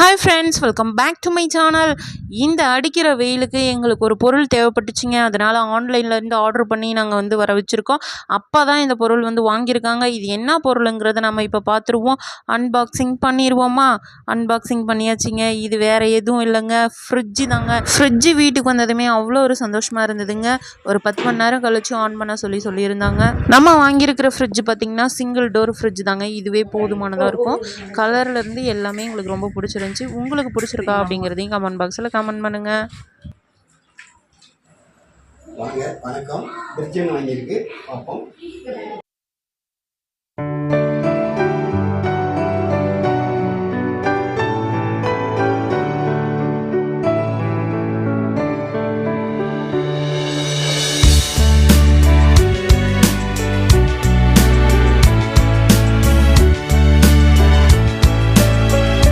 Hi friends welcome back to my channel இந்த அடிக்கிற வெயிலுக்கு எங்களுக்கு ஒரு பொருள் தேவைப்பட்டுச்சுங்க. அதனால் ஆன்லைன்லேருந்து ஆர்டர் பண்ணி நாங்கள் வந்து வர வச்சுருக்கோம். அப்போ தான் இந்த பொருள் வந்து வாங்கியிருக்காங்க. இது என்ன பொருளுங்கிறத நம்ம இப்போ பார்த்துருவோம் அன்பாக்சிங் பண்ணிடுவோமா அன்பாக்சிங் பண்ணியாச்சுங்க. இது வேறு எதுவும் இல்லைங்க. ஃப்ரிட்ஜு தாங்க. ஃப்ரிட்ஜு வீட்டுக்கு வந்ததுமே அவ்வளோ ஒரு சந்தோஷமாக இருந்ததுங்க. ஒரு பத்து மணி நேரம் கழிச்சு ஆன் பண்ண சொல்லி சொல்லியிருந்தாங்க. நம்ம வாங்கியிருக்கிற ஃப்ரிட்ஜ் பார்த்திங்கன்னா சிங்கிள் டோர் ஃப்ரிட்ஜ் தாங்க. இதுவே போதுமானதாக இருக்கும். கலர்லேருந்து எல்லாமே எங்களுக்கு ரொம்ப பிடிச்சிருந்துச்சி. உங்களுக்கு பிடிச்சிருக்கா அப்படிங்கிறதையும் கமெண்ட் பாக்ஸில் கமெண்ட் பண்ணுங்கள் வாங்க வணக்கம். பிரிட்ஜன் வாங்கியிருக்கு பார்ப்போம்